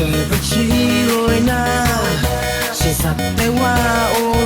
เธอก็ชี้โรยหน้าฉันสักแต่ว่าโอ